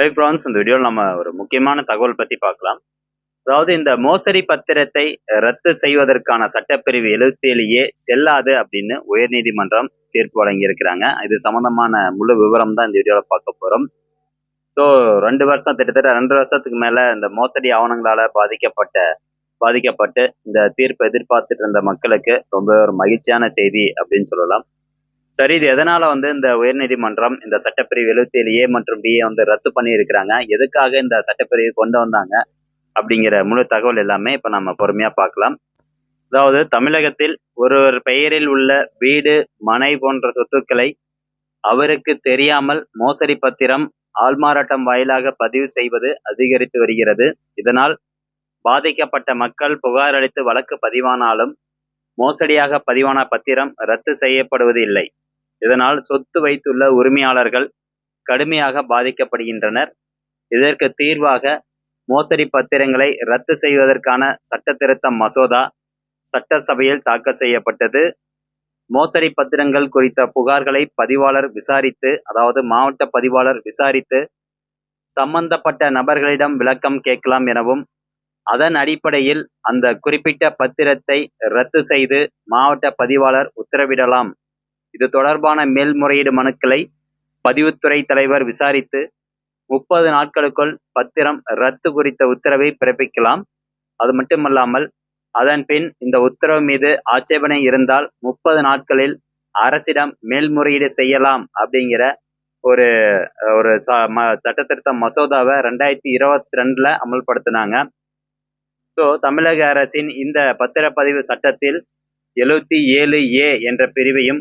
High France இந்த வீடியோவில் நம்ம ஒரு முக்கியமான தகவல் பற்றி பார்க்கலாம். அதாவது இந்த மோசடி பத்திரத்தை ரத்து செய்வதற்கான சட்டப்பிரிவு எழுபத்தி ஏழு ஏ செல்லாது அப்படின்னு உயர்நீதிமன்றம் தீர்ப்பு வழங்கியிருக்கிறாங்க. இது சம்மந்தமான முழு விவரம் தான் இந்த வீடியோவில் பார்க்க போகிறோம் ஸோ ரெண்டு வருஷம் கிட்டத்தட்ட ரெண்டு வருஷத்துக்கு மேலே இந்த மோசடி ஆவணங்களால் பாதிக்கப்பட்ட பாதிக்கப்பட்டு இந்த தீர்ப்பை எதிர்பார்த்துட்டு இருந்த மக்களுக்கு ரொம்ப ஒரு மகிழ்ச்சியான செய்தி அப்படின்னு சொல்லலாம். சரி இது எதனால வந்து இந்த உயர்நீதிமன்றம் இந்த சட்டப்பிரிவு எழுபத்தி ஏழு ஏ மற்றும் பிஏ வந்து ரத்து பண்ணி இருக்கிறாங்க எதுக்காக இந்த சட்டப்பிரிவு கொண்டு வந்தாங்க? அப்படிங்கிற முழு தகவல் எல்லாமே இப்போ நம்ம பொறுமையா பார்க்கலாம். அதாவது தமிழகத்தில் ஒருவர் பெயரில் உள்ள வீடு மனை போன்ற சொத்துக்களை அவருக்கு தெரியாமல் மோசடி பத்திரம் ஆள்மாறாட்டம் வாயிலாக பதிவு செய்வது அதிகரித்து வருகிறது. இதனால் பாதிக்கப்பட்ட மக்கள் புகார் அளித்து வழக்கு பதிவானாலும் மோசடியாக பதிவான பத்திரம் ரத்து செய்யப்படுவது இல்லை. இதனால் சொத்து வைத்துள்ள உரிமையாளர்கள் கடுமையாக பாதிக்கப்படுகின்றனர். இதற்கு தீர்வாக மோசடி பத்திரங்களை ரத்து செய்வதற்கான சட்ட திருத்த மசோதா சட்டசபையில் தாக்கல் செய்யப்பட்டது. மோசடி பத்திரங்கள் குறித்த புகார்களை பதிவாளர் விசாரித்து அதாவது மாவட்ட பதிவாளர் விசாரித்து சம்பந்தப்பட்ட நபர்களிடம் விளக்கம் கேட்கலாம் எனவும் அதன் அடிப்படையில் அந்த குறிப்பிட்ட பத்திரத்தை ரத்து செய்து மாவட்ட பதிவாளர் உத்தரவிடலாம். இது தொடர்பான மேல்முறையீடு மனுக்களை பதிவுத்துறை தலைவர் விசாரித்து முப்பது நாட்களுக்குள் பத்திரம் ரத்து குறித்த உத்தரவை பிறப்பிக்கலாம். அது மட்டுமல்லாமல் அதன் பின் இந்த உத்தரவு மீது ஆட்சேபனை இருந்தால் முப்பது நாட்களில் அரசிடம் மேல்முறையீடு செய்யலாம் அப்படிங்கிற ஒரு ஒரு சட்ட திருத்த மசோதாவை ரெண்டாயிரத்தி இருபத்தி ரெண்டுல அமல்படுத்தினாங்க. ஸோ தமிழக அரசின் இந்த பத்திரப்பதிவு சட்டத்தில் எழுபத்தி ஏழு ஏ என்ற பிரிவையும்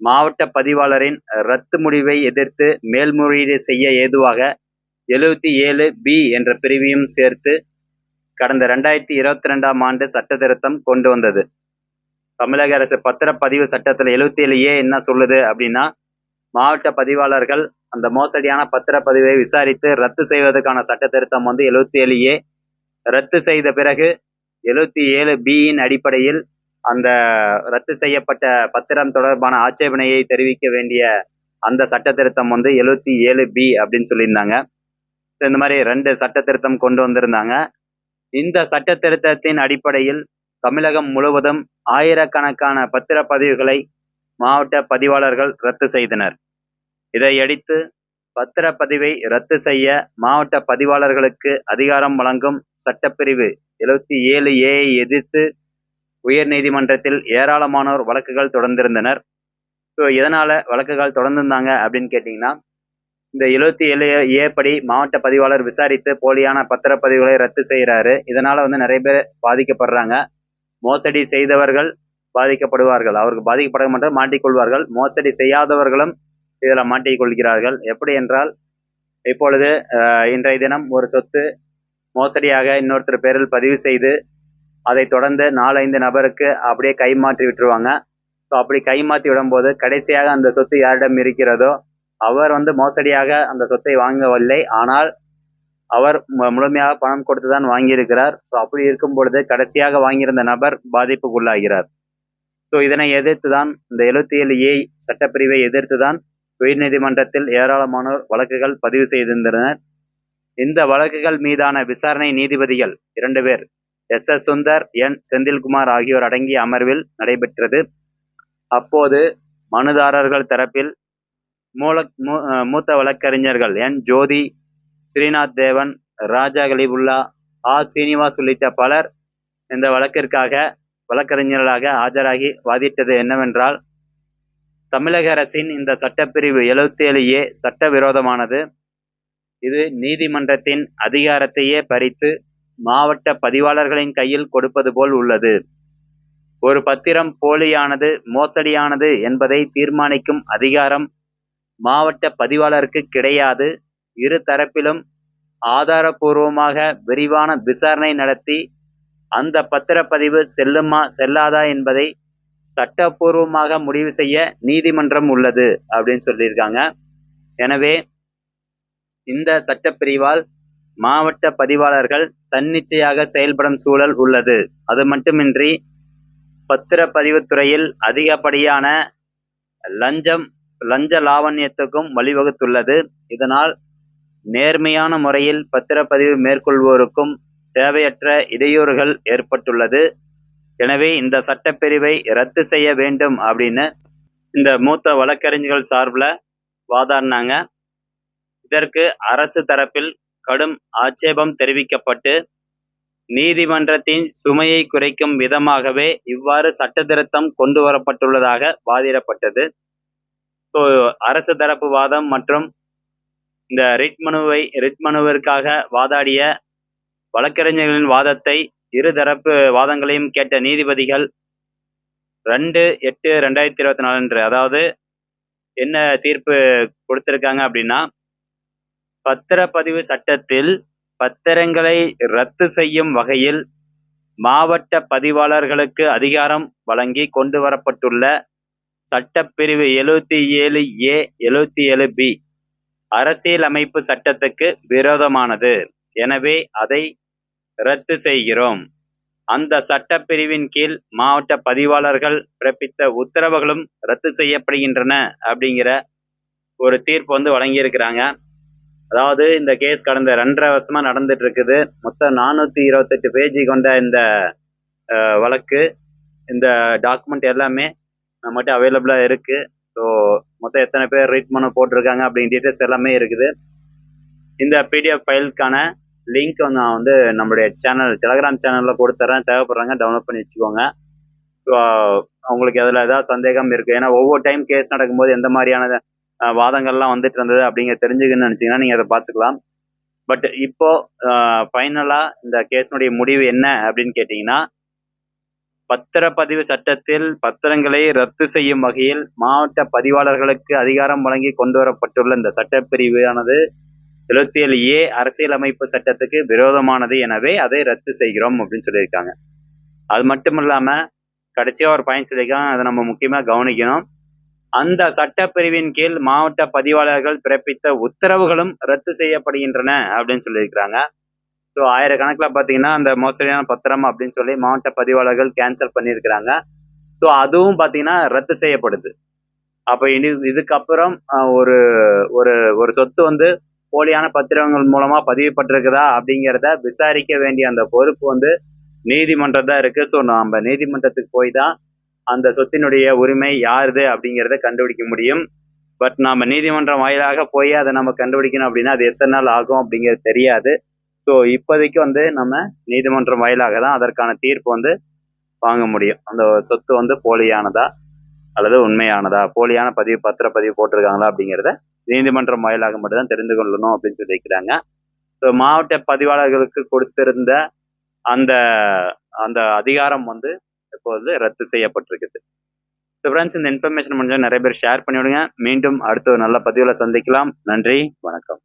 மாவட்ட பதிவாளரின் ரத்து முடிவை எதிர்த்து மேல்முறையீடு செய்ய ஏதுவாக எழுபத்தி ஏழு பி என்ற பிரிவையும் சேர்த்து கடந்த ரெண்டாயிரத்தி இருபத்தி ரெண்டாம் ஆண்டு சட்ட திருத்தம் கொண்டு வந்தது. தமிழக அரசு பத்திரப்பதிவு சட்டத்தில் எழுபத்தி ஏழு ஏ என்ன சொல்லுது அப்படின்னா மாவட்ட பதிவாளர்கள் அந்த மோசடியான பத்திரப்பதிவை விசாரித்து ரத்து செய்வதற்கான சட்ட திருத்தம் வந்து எழுபத்தி ஏழு ஏ. ரத்து செய்த பிறகு எழுபத்தி ஏழு பியின் அடிப்படையில் அந்த ரத்து செய்யப்பட்ட பத்திரம் தொடர்பான ஆட்சேபனையை தெரிவிக்க வேண்டிய அந்த சட்ட திருத்தம் வந்து எழுபத்தி ஏழு பி அப்படின்னு சொல்லியிருந்தாங்க. இந்த மாதிரி ரெண்டு சட்ட திருத்தம் கொண்டு வந்திருந்தாங்க. இந்த சட்ட திருத்தத்தின் அடிப்படையில் தமிழகம் முழுவதும் ஆயிரக்கணக்கான பத்திரப்பதிவுகளை மாவட்ட பதிவாளர்கள் ரத்து செய்தனர். இதையடித்து பத்திரப்பதிவை ரத்து செய்ய மாவட்ட பதிவாளர்களுக்கு அதிகாரம் வழங்கும் சட்டப்பிரிவு எழுபத்தி ஏழு ஏஐ எதிர்த்து உயர் நீதிமன்றத்தில் ஏராளமானோர் வழக்குகள் தொடர்ந்திருந்தனர். ஸோ எதனால் வழக்குகள் தொடர்ந்துருந்தாங்க அப்படின்னு கேட்டிங்கன்னா இந்த எழுபத்தி ஏழு ஏ படி மாவட்ட பதிவாளர் விசாரித்து போலியான பத்திரப்பதிவுகளை ரத்து செய்கிறாரு. இதனால் வந்து நிறைய பேர் பாதிக்கப்படுறாங்க. மோசடி செய்தவர்கள் பாதிக்கப்படுவார்கள். அவருக்கு பாதிக்கப்பட மட்டும் மாட்டிக்கொள்வார்கள். மோசடி செய்யாதவர்களும் இதில் மாட்டிக்கொள்கிறார்கள். எப்படி என்றால் இப்பொழுது இன்றைய தினம் ஒரு சொத்து மோசடியாக இன்னொருத்தர் பேரில் பதிவு செய்து அதை தொடர்ந்து நாலஞ்சு நபருக்கு அப்படியே கைமாற்றி விட்டுருவாங்க. ஸோ அப்படி கைமாற்றி விடும்போது கடைசியாக அந்த சொத்து யாரிடம் இருக்கிறதோ அவர் வந்து மோசடியாக அந்த சொத்தை வாங்கவில்லை. ஆனால் அவர் முழுமையாக பணம் கொடுத்து தான் வாங்கியிருக்கிறார். ஸோ அப்படி இருக்கும் பொழுது கடைசியாக வாங்கியிருந்த நபர் பாதிப்புக்குள்ளாகிறார். ஸோ இதனை எதிர்த்து தான் இந்த எழுபத்தி ஏழு ஏ சட்டப்பிரிவை எதிர்த்து தான் உயர்நீதிமன்றத்தில் ஏராளமானோர் வழக்குகள் பதிவு செய்திருந்தனர். இந்த வழக்குகள் மீதான விசாரணை நீதிபதிகள் இரண்டு பேர் S S Sundar N Senthilkumar ஆகியோர் அடங்கிய அமர்வில் நடைபெற்றது. அப்போது மனுதாரர்கள் தரப்பில் மூல மூத்த வழக்கறிஞர்கள் என் ஜோதி ஸ்ரீநாத் தேவன் ராஜா கலிபுல்லா ஆ. சீனிவாஸ் உள்ளிட்ட பலர் இந்த வழக்கிற்காக வழக்கறிஞர்களாக ஆஜராகி வாதிட்டது என்னவென்றால் தமிழக அரசின் இந்த சட்டப்பிரிவு எழுபத்தி ஏழு ஏ சட்டவிரோதமானது. இது நீதிமன்றத்தின் அதிகாரத்தையே பறித்து மாவட்ட பதிவாளர்களின் கையில் கொடுப்பது போல் உள்ளது. ஒரு பத்திரம் போலியானது மோசடியானது என்பதை தீர்மானிக்கும் அதிகாரம் மாவட்ட பதிவாளருக்கு கிடையாது. இரு தரப்பிலும் ஆதாரபூர்வமாக விரிவான விசாரணை நடத்தி அந்த பத்திரப்பதிவு செல்லுமா செல்லாதா என்பதை சட்டப்பூர்வமாக முடிவு செய்ய நீதிமன்றம் உள்ளது அப்படின்னு சொல்லியிருக்காங்க. எனவே இந்த சட்டப்பிரிவால் மாவட்ட பதிவாளர்கள் தன்னிச்சையாக செயல்படும் சூழல் உள்ளது. அது மட்டுமின்றி பத்திரப்பதிவுத்துறையில் அதிகப்படியான லஞ்சம் லஞ்ச லாவண்யத்துக்கும் வழிவகுத்துள்ளது. இதனால் நேர்மையான முறையில் பத்திரப்பதிவு மேற்கொள்வோருக்கும் தேவையற்ற இடையூறுகள் ஏற்பட்டுள்ளது. எனவே இந்த சட்டப்பிரிவை ரத்து செய்ய வேண்டும் அப்படின்னு இந்த மூத்த வழக்கறிஞர்கள் சார்பில் வாதாடினாங்க. இதற்கு அரசு தரப்பில் கடும் ஆட்சேபம் தெரிவிக்கப்பட்டு நீதிமன்றத்தின் சுமையை குறைக்கும் விதமாகவே இவ்வாறு சட்ட திருத்தம் கொண்டு வரப்பட்டுள்ளதாக வாதிடப்பட்டது. ஸோ அரசு தரப்பு வாதம் மற்றும் இந்த ரிட் மனுவை ரிட் மனுவிற்காக வாதாடிய வழக்கறிஞர்களின் வாதத்தை இரு தரப்பு வாதங்களையும் கேட்ட நீதிபதிகள் ரெண்டு எட்டு ரெண்டாயிரத்தி இருபத்தி நாலு அன்று அதாவது என்ன தீர்ப்பு கொடுத்துருக்காங்க அப்படின்னா பத்திரப்பதிவு சட்டத்தில் பத்திரங்களை ரத்து செய்யும் வகையில் மாவட்ட பதிவாளர்களுக்கு அதிகாரம் வழங்கி கொண்டு வரப்பட்டுள்ள சட்டப்பிரிவு எழுவத்தி ஏழு ஏ எழுவத்தி ஏழு பி அரசியலமைப்பு சட்டத்துக்கு விரோதமானது. எனவே அதை ரத்து செய்கிறோம். அந்த சட்டப்பிரிவின் கீழ் மாவட்ட பதிவாளர்கள் பிறப்பித்த உத்தரவுகளும் ரத்து செய்யப்படுகின்றன அப்படிங்கிற ஒரு தீர்ப்பு வந்து வழங்கியிருக்கிறாங்க. அதாவது இந்த கேஸ் கடந்த ரெண்டரை வருஷமா நடந்துட்டு இருக்குது மொத்தம் நானூற்றி இருபத்தெட்டு பேஜி கொண்ட இந்த வழக்கு இந்த டாக்குமெண்ட் எல்லாமே நம்மகிட்ட அவைலபிளாக இருக்குது ஸோ மொத்தம் எத்தனை பேர் ரீட் பண்ண போட்டிருக்காங்க அப்படிங்கிற டீட்டெயில்ஸ் எல்லாமே இருக்குது. இந்த பிடிஎஃப் ஃபைலுக்கான லிங்க் நான் வந்து நம்மளுடைய சேனல் டெலகிராம் சேனலில் கொடுத்துட்றேன் தேவைப்படுறாங்க டவுன்லோட் பண்ணி வச்சுக்கோங்க. ஸோ அவங்களுக்கு அதில் ஏதாவது சந்தேகம் இருக்குது ஏன்னா ஒவ்வொரு டைம் கேஸ் நடக்கும்போது எந்த மாதிரியான வாதங்கள்லாம் வந்துட்டு இருந்தது அப்படிங்கிற தெரிஞ்சுக்கணும்னு நினச்சிங்கன்னா நீங்கள் அதை பார்த்துக்கலாம். பட் இப்போ ஃபைனலாக இந்த கேஸினுடைய முடிவு என்ன அப்படின்னு கேட்டிங்கன்னா பத்திரப்பதிவு சட்டத்தில் பத்திரங்களை ரத்து செய்யும் வகையில் மாவட்ட பதிவாளர்களுக்கு அதிகாரம் வழங்கி கொண்டு வரப்பட்டுள்ள இந்த சட்டப்பிரிவானது எழுபத்தி ஏழு ஏ அரசியலமைப்பு சட்டத்துக்கு விரோதமானது எனவே அதை ரத்து செய்கிறோம் அப்படின்னு சொல்லியிருக்காங்க. அது மட்டும் இல்லாமல் கடைசியாக ஒரு பயன் சொல்லியிருக்காங்க. அதை நம்ம முக்கியமாக கவனிக்கணும். அந்த சட்டப்பிரிவின் கீழ் மாவட்ட பதிவாளர்கள் பிறப்பித்த உத்தரவுகளும் ரத்து செய்யப்படுகின்றன அப்படின்னு சொல்லியிருக்கிறாங்க. ஸோ ஆயிரக்கணக்கில் பார்த்தீங்கன்னா அந்த மோசடியான பத்திரம் அப்படின்னு சொல்லி மாவட்ட பதிவாளர்கள் கேன்சல் பண்ணியிருக்கிறாங்க. ஸோ அதுவும் பார்த்தீங்கன்னா ரத்து செய்யப்படுது. அப்போ இனி இதுக்கப்புறம் ஒரு ஒரு ஒரு சொத்து வந்து போலியான பத்திரங்கள் மூலமாக பதிவுப்பட்டிருக்குதா அப்படிங்கிறத விசாரிக்க வேண்டிய அந்த பொறுப்பு வந்து நீதிமன்றம் தான் இருக்குது ஸோ நம்ம நீதிமன்றத்துக்கு போய் தான் அந்த சொத்தினுடைய உரிமை யாருது அப்படிங்கிறத கண்டுபிடிக்க முடியும். பட் நாம நீதிமன்றம் வாயிலாக போய் அதை நம்ம கண்டுபிடிக்கணும் அப்படின்னா அது எத்தனை நாள் ஆகும் அப்படிங்கிறது தெரியாது. ஸோ இப்போதைக்கு வந்து நம்ம நீதிமன்றம் வாயிலாக தான் அதற்கான தீர்ப்பு வந்து வாங்க முடியும். அந்த சொத்து வந்து போலியானதா அல்லது உண்மையானதா? போலியான பதிவு பத்திர பதிவு போட்டிருக்காங்களா அப்படிங்கிறத நீதிமன்றம் வாயிலாக மட்டும்தான் தெரிந்து கொள்ளணும் அப்படின்னு சொல்லியிருக்கிறாங்க ஸோ மாவட்ட பதிவாளர்களுக்கு கொடுத்திருந்த அந்த அந்த அதிகாரம் வந்து இப்போது ரத்து செய்யப்பட்டிருக்குது. ஸோ ஃப்ரெண்ட்ஸ் இந்த இன்ஃபர்மேஷன் முடிஞ்சால் நிறைய பேர் ஷேர் பண்ணிவிடுங்க. மீண்டும் அடுத்த ஒரு நல்ல பதிவில் சந்திக்கலாம். நன்றி வணக்கம்.